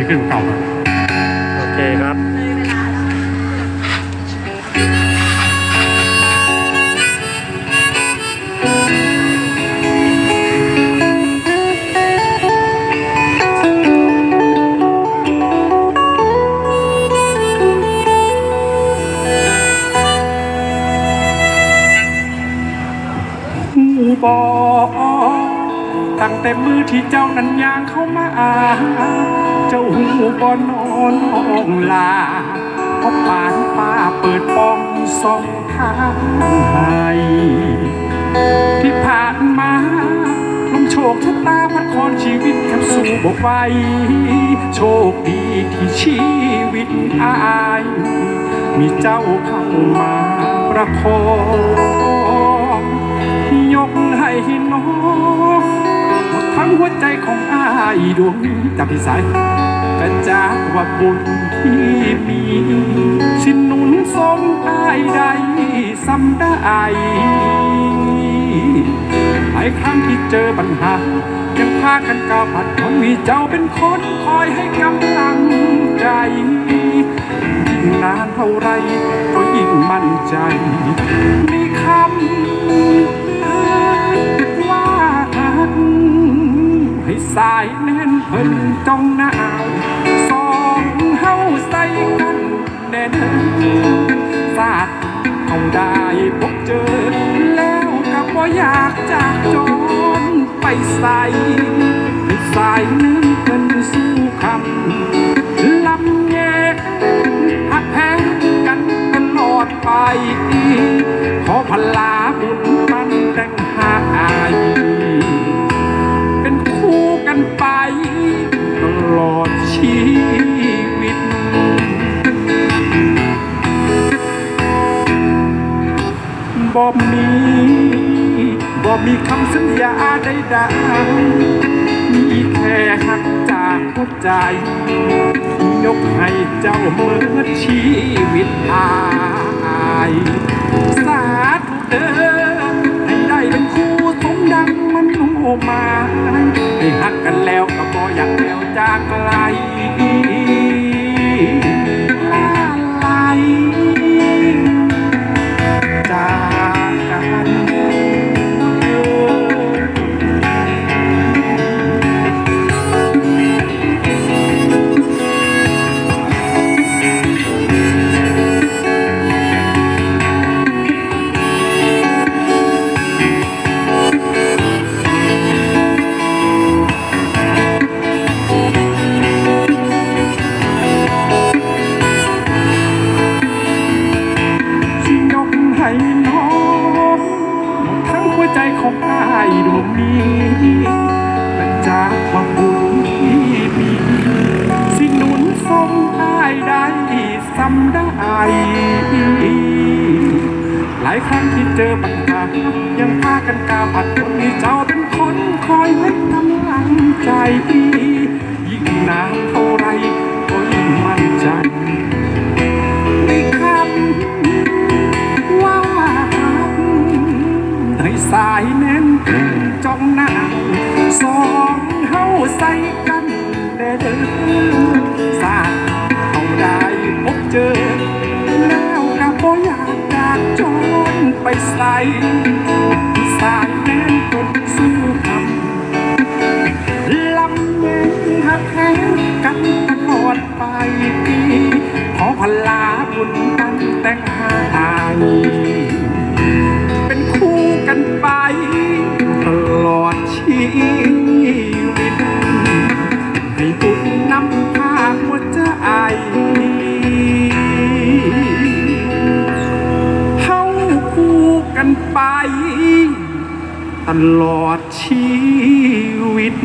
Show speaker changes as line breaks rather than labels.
ดีขึ้นกว่าเก่าครับ
โอเคครับ
หูบอ ตั้งแต่มือที่เจ้านั้นย่างเข้ามาเจ้าหูบอนอนองลาเพราะป่านป้าเปิดป้องสองทางให้ที่ผ่านมาลมโชคชะตาพัดคอนชีวิตกับสู่บกไว้โชคดีที่ชีวิตอาย มีเจ้าเข้ามาประคองยกให้น้อง ทั้งหัวใจของอายดวงจากพี่สายกระจากว่าบุญที่มีสินหนุนทรงอายใดซ้ำได้หลายครั้งที่เจอปัญหา ยังพากันก้าวผัดคนมีเจ้าเป็นคนคอยให้กำลังใจยิ่งนานเท่าไรก็ยิ่งมั่นใจ มีคำ พิ่นจ้องหนาวสองเฮาใส่กันแน่นสาดเอาได้พบเจอ แล้วก็บ่อยากจากจนไปใส่สายแน่นเพิ่นสู้คำลำแยกหักแพงกันตลอดไปขอพลาบุญ บ่มีบ่มีคำสัญญาใดๆมีแค่หักจากหัวใจ ยกให้เจ้าเมื่อชีวิตอายสาธุเด้อให้ได้เป็นคู่สมดังมันโนมาให้หักกันแล้วก็บ่อยากแล้วจากไกลายดวงนี้มันจากความบุญที่มีสิหนุนทรงอายได้ซ้ำได้หลายครั้งที่เจอปัญหายังพากันก้าวผัดคนมีเจ้าเป็นคนคอยให้กำลังใจ สายแน่นจ้องหน้าสองเฮาใส่กันแน่เด้อสาเอาได้พบเจอ แล้วก็บ่อยากจากจนไปใส่สายแน่นจนสู้คำลำเย็นหักแหงกันตลอดไปขอพลาบุญกันแต่งหาย ลอดชีวิต